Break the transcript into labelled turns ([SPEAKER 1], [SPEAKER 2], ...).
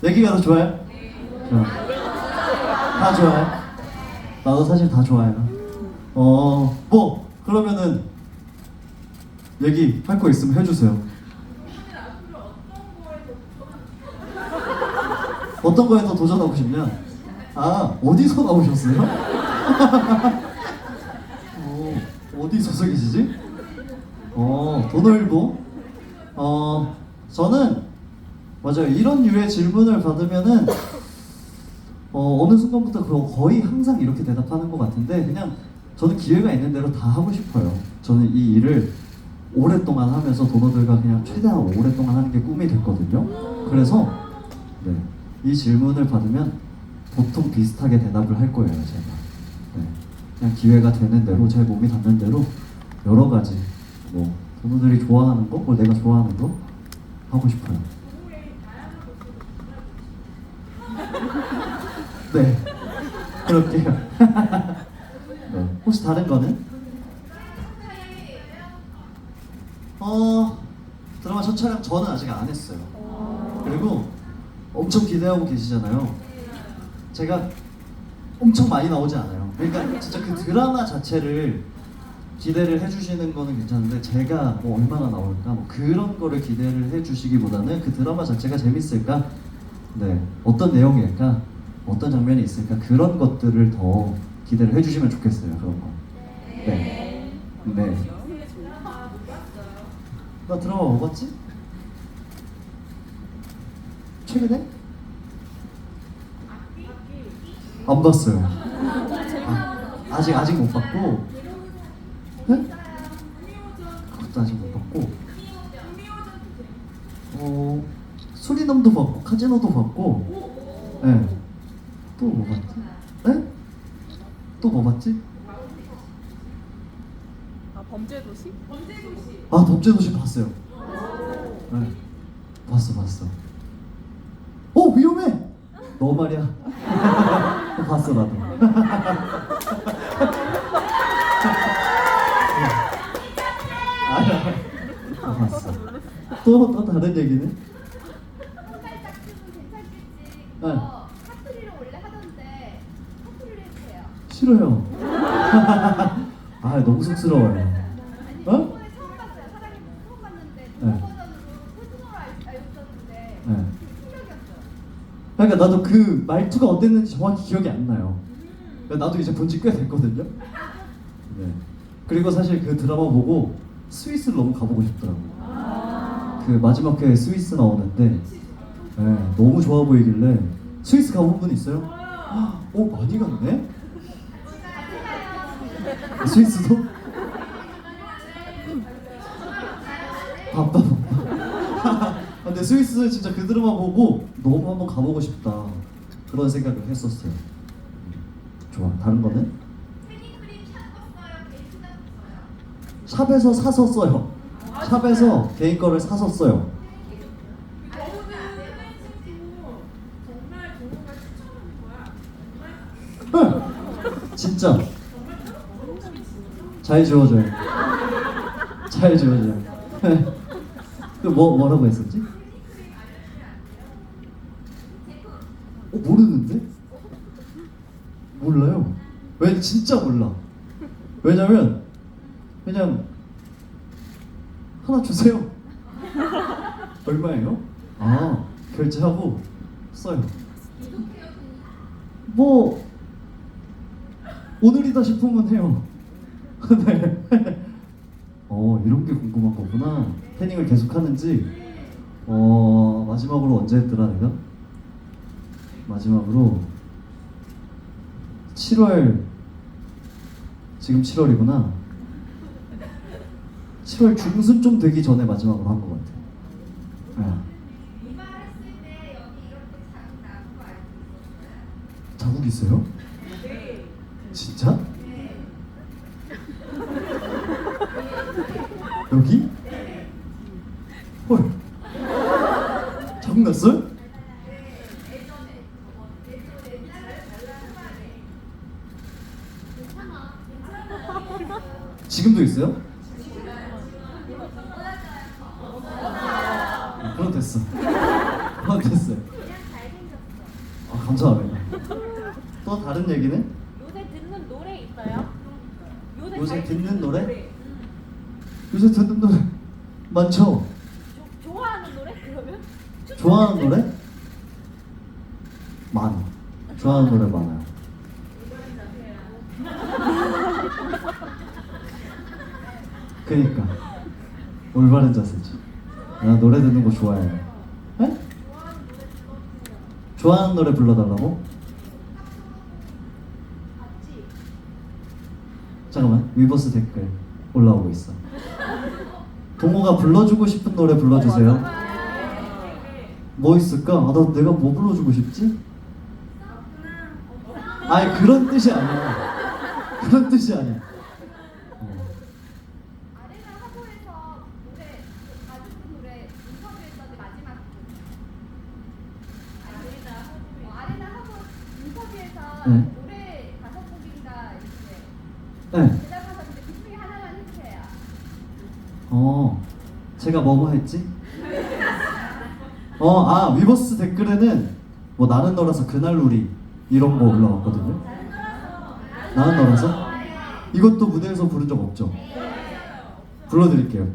[SPEAKER 1] 내기가 더 좋아요? 좋아. 다 좋아요? 나도 사실 다 좋아요. 어, 뭐 그러면은 얘기 할 거 있으면 해주세요. 어떤 거에 더 도전하고 싶냐? 아 어디서 나오셨어요? 어, 어디 소속이시지? 어 도널보. 어 저는 맞아요 이런 류의 질문을 받으면은 어, 어느 순간부터 그거 거의 항상 이렇게 대답하는 것 같은데 그냥 저는 기회가 있는 대로 다 하고 싶어요. 저는 이 일을 오랫동안 하면서 도너들과 그냥 최대한 오랫동안 하는 게 꿈이 됐거든요. 그래서 네, 이 질문을 받으면 보통 비슷하게 대답을 할 거예요, 제가. 네, 그냥 기회가 되는 대로 제 몸이 닿는 대로 여러 가지 뭐 도너들이 좋아하는 거, 뭐 내가 좋아하는 거 하고 싶어요. 네, 그럴게요. 네. 혹시 다른 거는? 어, 드라마 첫 촬영 저는 아직 안 했어요. 그리고 엄청 기대하고 계시잖아요. 제가 엄청 많이 나오지 않아요. 그러니까 진짜 그 드라마 자체를 기대를 해주시는 거는 괜찮은데 제가 뭐 얼마나 나올까 뭐 그런 거를 기대를 해주시기보다는 그 드라마 자체가 재밌을까, 네 어떤 내용일까, 어떤 장면이 있을까 그런 것들을 더 기대를 해주시면 좋겠어요 그런 거. 네. 네. 나 드라마 뭐 봤지? 최근에? 안 봤어요. 아, 아직 아직 못 봤고. 네? 그것도 아직 못 봤고. 어 수리남도 봤고 카지노도 봤고. 네. 또뭐 봤지? 네? 또뭐 봤지?
[SPEAKER 2] 아 범죄도시?
[SPEAKER 1] 아 범죄도시 봤어요. 네. 봤어 봤어. 어 위험해. 너 말이야. 어, 봤어 나도. 봤어. 또 또 다른 얘기는? 네.
[SPEAKER 3] 그거 사투리로 원래 하던데 사투리로 해주세요.
[SPEAKER 1] 싫어요. 아 너무 쑥스러워요.
[SPEAKER 3] 아니
[SPEAKER 1] 어?
[SPEAKER 3] 처음 봤어요. 사장님 처음 봤는데
[SPEAKER 1] 네.
[SPEAKER 3] 두 버전으로 표준어로 알- 알려줬는데
[SPEAKER 1] 네.
[SPEAKER 3] 충격이었어요.
[SPEAKER 1] 그러니까 나도 그 말투가 어땠는지 정확히 기억이 안 나요. 그러니까 나도 이제 본지 꽤 됐거든요. 네. 그리고 사실 그 드라마 보고 스위스를 너무 가보고 싶더라고. 요 그 마지막 회에 스위스 나오는데 네, 너무 좋아 보이길래 스위스 가본 분 있어요? 어 많이 갔네. 스위스도? 바빠. 근데 스위스 진짜 그 드라마 보고 너무 한번 가보고 싶다 그런 생각을 했었어요. 좋아. 다른 거는? 샵에서 사서 써요. 샵에서 개인 거를 사서 써요.
[SPEAKER 2] 저는 친구 정말 좋은 걸 추천하는 거야.
[SPEAKER 1] 응. 진짜 잘 지워져요. 잘 지워져요. 그뭐 뭐라고 했었지? 어 모르는데? 몰라요. 왜 진짜 몰라. 왜냐면 그냥 하나 주세요. 얼마예요? 아 결제하고 써요. 뭐 오늘이다 싶으면 해요. 네. 어 이런 게 궁금한 거구나. 태닝을 계속 하는지. 어 마지막으로 언제 했더라 내가? 마지막으로 7월 지금 7월이구나. 7월 중순 좀 되기 전에 마지막으로 한 것 같아. 네.
[SPEAKER 3] 자국 있었어요?
[SPEAKER 1] 진짜?
[SPEAKER 3] 네.
[SPEAKER 1] 여기? 헐.
[SPEAKER 3] 괜찮아 괜찮아
[SPEAKER 1] 지금도 있어요? 그럼 됐어. 그럼 됐어요. 아, 감사합니다. 또 다른 얘기는?
[SPEAKER 2] 요새, 듣는 노래? 음.
[SPEAKER 1] 요새 듣는 노래 많죠?
[SPEAKER 2] 조, 좋아하는 노래 그러면?
[SPEAKER 1] 좋아하는 노래? 많아. 좋아하는 노래 많아요. 그니까 올바른 자세지. 나 노래 듣는 거 좋아해요. 네? 좋아하는 노래 불러달라고? 잠깐만 위버스 댓글 올라오고 있어. 동호가 불러주고 싶은 노래 불러주세요. 뭐 있을까? 아, 나 내가 뭐 불러주고 싶지? 아니 그런 뜻이 아니야. 그런 뜻이 아니야. 어.
[SPEAKER 3] 아
[SPEAKER 1] 어. 제가 뭐뭐 했지? 어, 아 위버스 댓글에는 뭐 나는 너라서 그날 우리 이런 거 올라왔거든요. 나는 너라서? 이것도 무대에서 부른 적 없죠? 불러드릴게요.